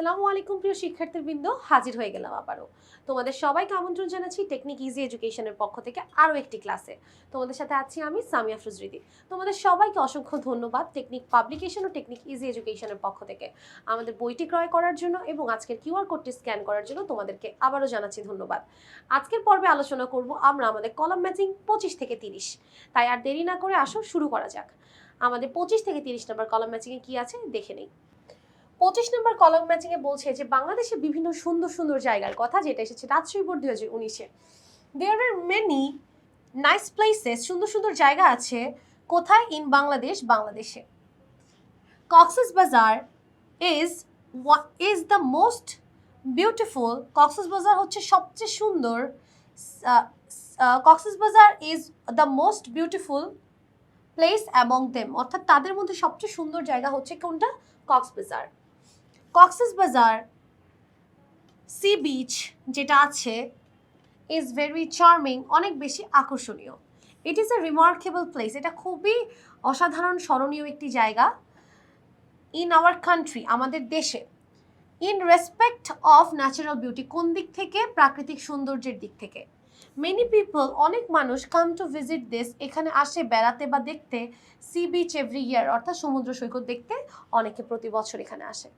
আসসালামু আলাইকুম প্রিয় শিক্ষার্থীবৃন্দ, হাজির হয়ে গেলাম আবারও। তোমাদের সবাইকে আমন্ত্রণ জানাচ্ছি টেকনিক ইজি এডুকেশনের পক্ষ থেকে আরও একটি ক্লাসে তোমাদের সাথে আছি আমি সামিয়া ফ্রুজরিদি। তোমাদের সবাইকে অসংখ্য ধন্যবাদ টেকনিক পাবলিকেশন ও টেকনিক ইজি এডুকেশনের পক্ষ থেকে। আমাদের বইটি ক্রয় করার জন্য এবং আজকের কিউআর কোডটি স্ক্যান করার জন্য তোমাদেরকে আবারও জানাচ্ছি ধন্যবাদ। আজকের পর্বে আলোচনা করব আমরা আমাদের কলাম ম্যাচিং পঁচিশ থেকে তিরিশ। তাই আর দেরি না করে আসো, শুরু করা যাক। আমাদের পঁচিশ থেকে তিরিশ নম্বর কলাম ম্যাচিংয়ে কী আছে? দেখে নেই। পঁচিশ নম্বর কলম ম্যাচিংয়ে বলছে যে, বাংলাদেশে বিভিন্ন সুন্দর সুন্দর জায়গার কথা যেটা এসেছে রাজশাহী বোর্ড দুই হাজার উনিশে। There are many nice places সুন্দর সুন্দর জায়গা আছে, কোথায়? ইন বাংলাদেশ বাংলাদেশে Cox's Bazar is is the most beautiful Cox's Bazar হচ্ছে সবচেয়ে সুন্দর Cox's Bazar is the most beautiful place among them অর্থাৎ তাদের মধ্যে সবচেয়ে সুন্দর জায়গা হচ্ছে কোনটা? কক্সবাজার কক্সেস বাজার সি বিচ যেটা আছে ইজ ভেরি চার্মিং অনেক বেশি আকর্ষণীয়। It is a remarkable place এটা খুবই অসাধারণ, স্মরণীয় একটি জায়গা ইন আওয়ার কান্ট্রি আমাদের দেশে। In respect of natural beauty কোন দিক থেকে? প্রাকৃতিক সৌন্দর্যের দিক থেকে। মেনি পিপল অনেক মানুষ কাম টু ভিজিট দিস এখানে আসে, বেড়াতে বা দেখতে সি বিচ এভরি ইয়ার অর্থাৎ সমুদ্র সৈকত দেখতে অনেকে প্রতি বছর এখানে আসে।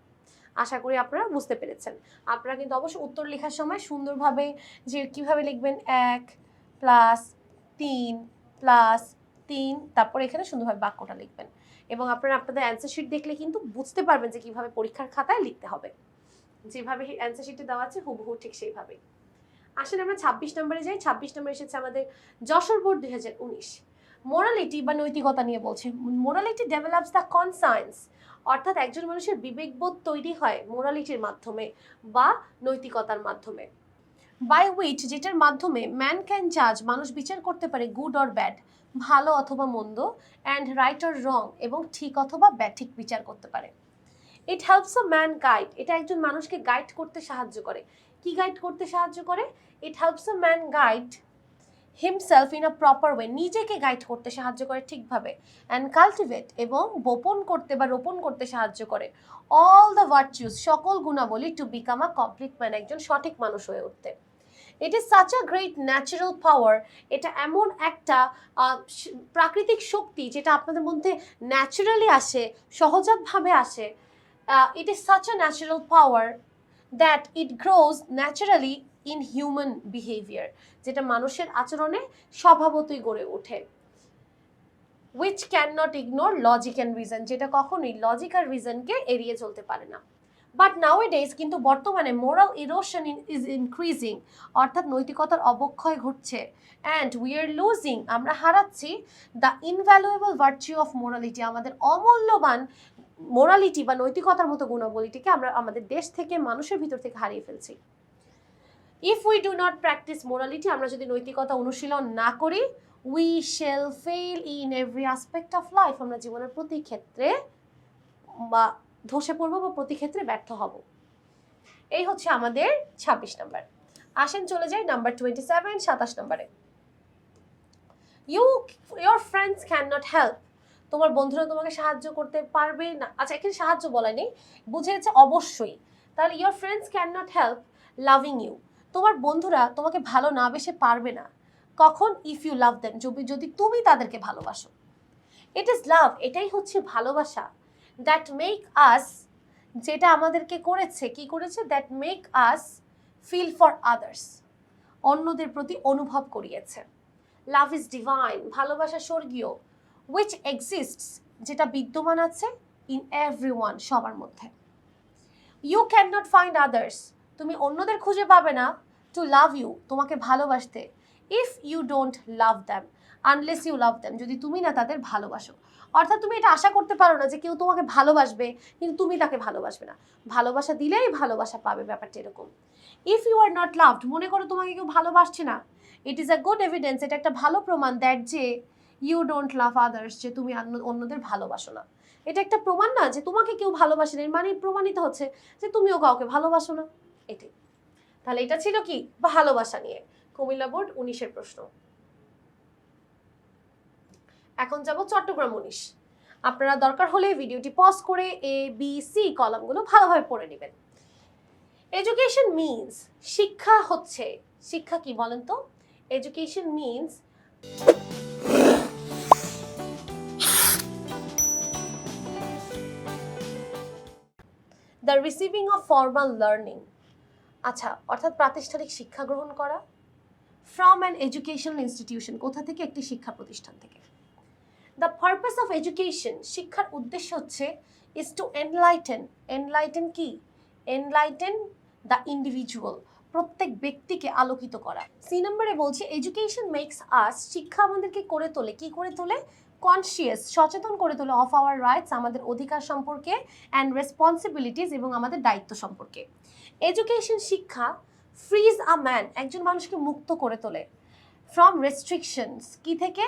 আশা করি আপনারা বুঝতে পেরেছেন। আপনারা কিন্তু অবশ্যই উত্তর লেখার সময় সুন্দরভাবে যে কীভাবে লিখবেন, এক প্লাস তিন প্লাস তিন, তারপর এখানে সুন্দরভাবে বাক্যটা লিখবেন। এবং আপনারা আপনাদের অ্যান্সার শিট দেখলে কিন্তু বুঝতে পারবেন যে কীভাবে পরীক্ষার খাতায় লিখতে হবে। যেভাবে অ্যান্সার শিটে দেওয়া আছে হুবহু ঠিক সেইভাবেই। আসলে আমরা ছাব্বিশ নম্বরে যাই। ছাব্বিশ নম্বরে এসেছে আমাদের যশোর বোর্ড দুই হাজার উনিশ। মোরালিটি বা নৈতিকতা নিয়ে বলছে। মোরালিটি ডেভেলপস দ্য কনসায়েন্স অর্থাৎ একজন মানুষের বিবেকবোধ তৈরি হয় মোরালিটির মাধ্যমে বা নৈতিকতার মাধ্যমে। বাই উইচ যেটার মাধ্যমে ম্যান ক্যান জাজ মানুষ বিচার করতে পারে গুড অর ব্যাড ভালো অথবা মন্দ অ্যান্ড রাইট অর রং এবং ঠিক অথবা ব্যাঠিক বিচার করতে পারে। It helps a man guide এটা একজন মানুষকে গাইড করতে সাহায্য করে। কি গাইড করতে সাহায্য করে? It helps a man guide himself in a proper way নিজেকে গাইড করতে সাহায্য করে ঠিকভাবে অ্যান্ড কালটিভেট এবং বোপন করতে বা রোপণ করতে সাহায্য করে। অল দ্য ভার্চুস সকল গুণাবলী to become a complete man একজন সঠিক মানুষ হয়ে উঠতে। It is such a great natural power এটা এমন একটা প্রাকৃতিক শক্তি যেটা আপনাদের মধ্যে ন্যাচারালি আসে, সহজাতভাবে আসে। It is such a natural power that it grows naturally in human behaviour যেটা মানুষের আচরণে স্বভাবতই গড়ে ওঠে। Which can not ignore logic and reason যেটা কখনোই লজিক আর রিজনকে এড়িয়ে চলতে পারে না। বাট নাও ডেজ কিন্তু বর্তমানে মোরাল ইরোশন ইজ ইনক্রিজিং অর্থাৎ নৈতিকতার অবক্ষয় ঘটছে। অ্যান্ড উই আর লুজিং আমরা হারাচ্ছি the invaluable virtue of morality আমাদের অমূল্যবান মোরালিটি বা নৈতিকতার মতো গুণাবলীটিকে আমরা আমাদের দেশ থেকে, মানুষের ভিতর থেকে হারিয়ে ফেলছি। If we do not practice morality আমরা যদি নৈতিকতা অনুশীলন না করি we shall fail in every aspect of life আমরা জীবনের প্রতি ক্ষেত্রে বা ধসে পড়ব বা প্রতি ক্ষেত্রে ব্যর্থ হব। এই হচ্ছে আমাদের ছাব্বিশ নাম্বার। আসেন চলে যাই নাম্বার টোয়েন্টি সেভেন সাতাশ নম্বরে। You your friends can not help তোমার বন্ধুরা তোমাকে সাহায্য করতে পারবে না। আচ্ছা এখানে সাহায্য বলা নেই। বুঝেছে অবশ্যই। তাহলে your friends can not help loving you তোমার বন্ধুরা তোমাকে ভালো না বেসে পারবে না। কখন? ইফ ইউ লাভ দেন যদি তুমি তাদেরকে ভালোবাসো। ইট ইজ লাভ এটাই হচ্ছে ভালোবাসা। দ্যাট মেক আস যেটা আমাদেরকে করেছে, কি করেছে? That make us feel for others অন্যদের প্রতি অনুভব করিয়েছে। লাভ ইজ ডিভাইন ভালোবাসা স্বর্গীয়। উইচ এক্সিস্টস যেটা বিদ্যমান আছে ইন এভরি ওয়ান সবার মধ্যে। You can not find others তুমি অন্যদের খুঁজে পাবে না। টু লাভ ইউ তোমাকে ভালোবাসতে if you don't love them unless you love them যদি তুমি না তাদের ভালোবাসো। অর্থাৎ তুমি এটা আশা করতে পারো না যে কেউ তোমাকে ভালোবাসবে, কিন্তু তুমি তাকে ভালোবাসবে না। ভালোবাসা দিলেই ভালোবাসা পাবে ব্যাপারটা এরকম। If you are not loved মনে করো তোমাকে কেউ ভালোবাসছে না it is a good evidence এটা একটা ভালো প্রমাণ দ্যাট যে ইউ ডোন্ট লাভ আদার্স যে তুমি অন্যদের ভালোবাসো না। এটা একটা প্রমাণ না যে তোমাকে কেউ ভালোবাসে না মানে প্রমাণিত হচ্ছে যে তুমিও কাউকে ভালোবাসো না। এটাই। তাহলে এটা ছিল কি? ভালোবাসা নিয়ে। কুমিল্লা বোর্ড উনিশের প্রশ্ন। এখন যাব চট্টগ্রাম উনিশ। আপনারা দরকার হলে ভিডিওটি পজ করে এ বি সি কলামগুলো ভালোভাবে পড়ে নেবেন। এডুকেশন মিনস শিক্ষা হচ্ছে। শিক্ষা কি বলেন তো? Education means the receiving of formal learning আচ্ছা অর্থাৎ প্রাতিষ্ঠানিক শিক্ষা গ্রহণ করা? ফ্রম অ্যান এডুকেশনাল ইনস্টিটিউশন কোথা থেকে একটি শিক্ষা প্রতিষ্ঠান থেকে? দ্য পারপাস অফ এডুকেশন শিক্ষার উদ্দেশ্য হচ্ছে ইজ টু এনলাইটেন এনলাইটেন কি? এনলাইটেন দ্য ইন্ডিভিজুয়াল প্রত্যেক ব্যক্তিকে আলোকিত করা। সি নম্বরে বলছে এডুকেশন মেক্স আস শিক্ষা আমাদেরকে করে তোলে। কি করে তোলে? কনসিয়াস সচেতন করে তোলে অফ আওয়ার রাইটস আমাদের অধিকার সম্পর্কে অ্যান্ড রেসপন্সিবিলিটিস এবং আমাদের দায়িত্ব সম্পর্কে। এডুকেশন শিক্ষা ফ্রিজ আ ম্যান একজন মানুষকে মুক্ত করে তোলে। ফ্রম রেস্ট্রিকশনস কি থেকে?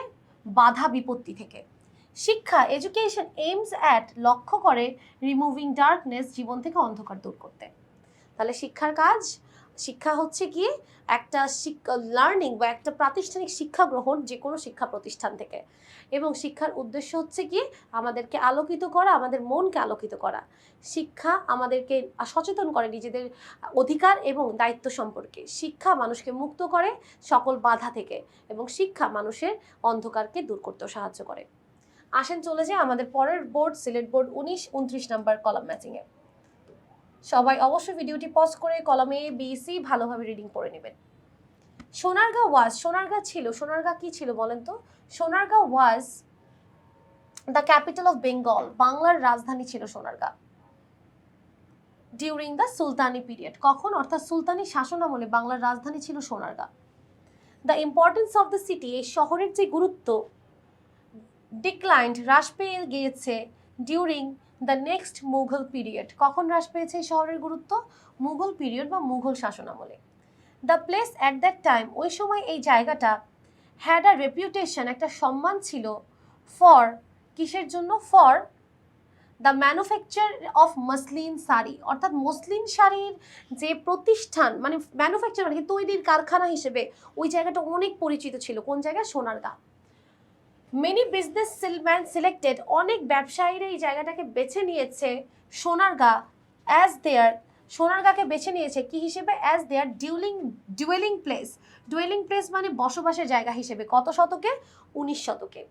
বাধা বিপত্তি থেকে। শিক্ষা এডুকেশন এইমস অ্যাট লক্ষ্য করে রিমুভিং ডার্কনেস জীবন থেকে অন্ধকার দূর করতে। তাহলে শিক্ষার কাজ শিক্ষা হচ্ছে কি একটা লার্নিং বা একটা প্রাতিষ্ঠানিক শিক্ষা গ্রহণ যে কোনো শিক্ষা প্রতিষ্ঠান থেকে। এবং শিক্ষার উদ্দেশ্য হচ্ছে কি আমাদেরকে আলোকিত করা, আমাদের মনকে আলোকিত করা। শিক্ষা আমাদেরকে সচেতন করে নিজেদের অধিকার এবং দায়িত্ব সম্পর্কে। শিক্ষা মানুষকে মুক্ত করে সকল বাধা থেকে এবং শিক্ষা মানুষের অন্ধকারকে দূর করতেও সাহায্য করে। আসেন চলে যায় আমাদের পরের বোর্ড, সিলেট বোর্ড উনিশ, উনত্রিশ নাম্বার কলাম ম্যাচিংয়ে। সবাই অবশ্যই ভিডিওটি পজ করে কলমে বিসি ভালোভাবে রিডিং করে নেবেন। সোনারগাঁ ওয়াজ সোনারগাঁ ছিল, সোনারগাঁ কি ছিল বলেন তো? Sonargaon was the capital of Bengal বাংলার রাজধানী ছিল Sonargaon. During the Sultani period কখন? অর্থাৎ সুলতানি শাসন আমলে বাংলার রাজধানী ছিল Sonargaon. The importance of the city এই শহরের যে গুরুত্ব ডিক্লাইন্ড হ্রাস পেয়ে গিয়েছে during the next Mughal period কখন হ্রাস পেয়েছে এই শহরের গুরুত্ব? মুঘল পিরিয়ড বা মুঘল শাসন আমলে the place at that time ওই সময় এই জায়গাটা হ্যাড আ রেপিউটেশন একটা সম্মান ছিল ফর কিসের জন্য? For the manufacture of muslin sari অর্থাৎ মসলিন শাড়ির যে প্রতিষ্ঠান মানে ম্যানুফ্যাকচার মানে তৈরির কারখানা হিসেবে, ওই জায়গাটা অনেক পরিচিত ছিল। কোন জায়গায় Sonargaon. Many business man selected অনেক ব্যবসায়ীরা এই জায়গাটাকে বেছে নিয়েছে সোনারগা অ্যাজ দেয়ার সোনারগাঁকে বেছে নিয়েছে কি হিসেবে? As their dwelling dwelling place dwelling place মানে বসবাসের জায়গা হিসেবে। কত শতকে? উনিশ শতকে।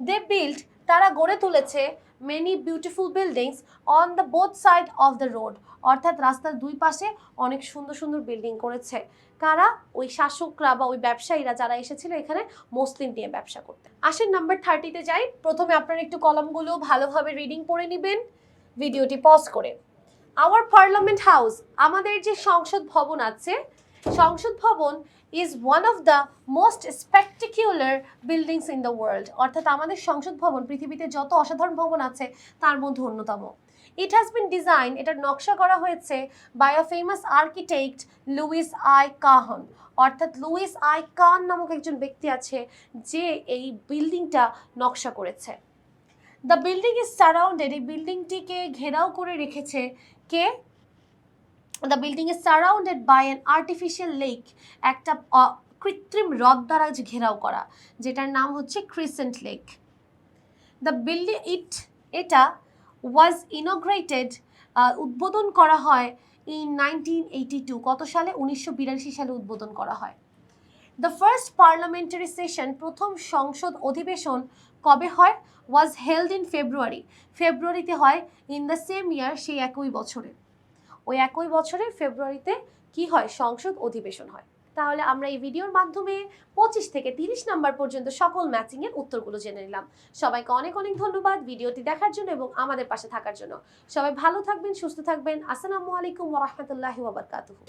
দে বিল্ড তারা গড়ে তুলেছে many beautiful buildings on the both side of the road অর্থাৎ রাস্তার দুই পাশে অনেক সুন্দর সুন্দর বিল্ডিং করেছে। কারা? ওই শাসকরা বা ওই ব্যবসায়ীরা যারা এসেছিল এখানে মসলিন নিয়ে ব্যবসা করতে। আসেন নাম্বার থার্টিতে যাই। প্রথমে আপনারা একটু কলমগুলো ভালোভাবে রিডিং পড়ে নেবেন। ভিডিওটি পজ করে। আওয়ার পার্লামেন্ট হাউস আমাদের যে সংসদ ভবন আছে, Sangsad Bhaban is one of the most spectacular buildings in the world অর্থাৎ আমাদের সংসদ ভবন, পৃথিবীতে যত অসাধারণ ভবন আছে, তার মধ্যে অন্যতম। ইট হ্যাজ বিন ডিজাইন এটার নকশা করা হয়েছে by a famous architect Louis I Kahn অর্থাৎ লুইস আই কান নামক একজন ব্যক্তি আছে, যে এই বিল্ডিংটা নকশা করেছে। দ্য বিল্ডিং ইজ সারাউন্ডেড এই বিল্ডিংটিকে ঘেরাও করে রেখেছে কে? The building is surrounded by an artificial lake একটা কৃত্রিম হ্রদ দ্বারা ঘেরাও করা, যেটার নাম হচ্ছে crescent lake the building it এটা ওয়াজ ইনোগ্রেটেড উদ্বোধন করা হয় ইন নাইনটিন এইটি টু কত সালে? উনিশশো বিরাশি সালে উদ্বোধন করা হয়। দ্য ফার্স্ট পার্লামেন্টারি সেশন প্রথম সংসদ অধিবেশন কবে হয়? ওয়াজ হেল্ড ইন ফেব্রুয়ারি ফেব্রুয়ারিতে হয় ইন দ্য সেম ইয়ার সেই একই বছরে। ওই একই বছরের ফেব্রুয়ারিতে কি হয়? সংসদ অধিবেশন হয়। তাহলে আমরা এই ভিডিওর মাধ্যমে পঁচিশ থেকে তিরিশ নাম্বার পর্যন্ত সকল ম্যাচিং এর উত্তরগুলো জেনে নিলাম। সবাইকে অনেক অনেক ধন্যবাদ ভিডিওটি দেখার জন্য এবং আমাদের পাশে থাকার জন্য। সবাই ভালো থাকবেন, সুস্থ থাকবেন। আসসালামু আলাইকুম ওরহামতুল্লাহ ওবরকাতুহু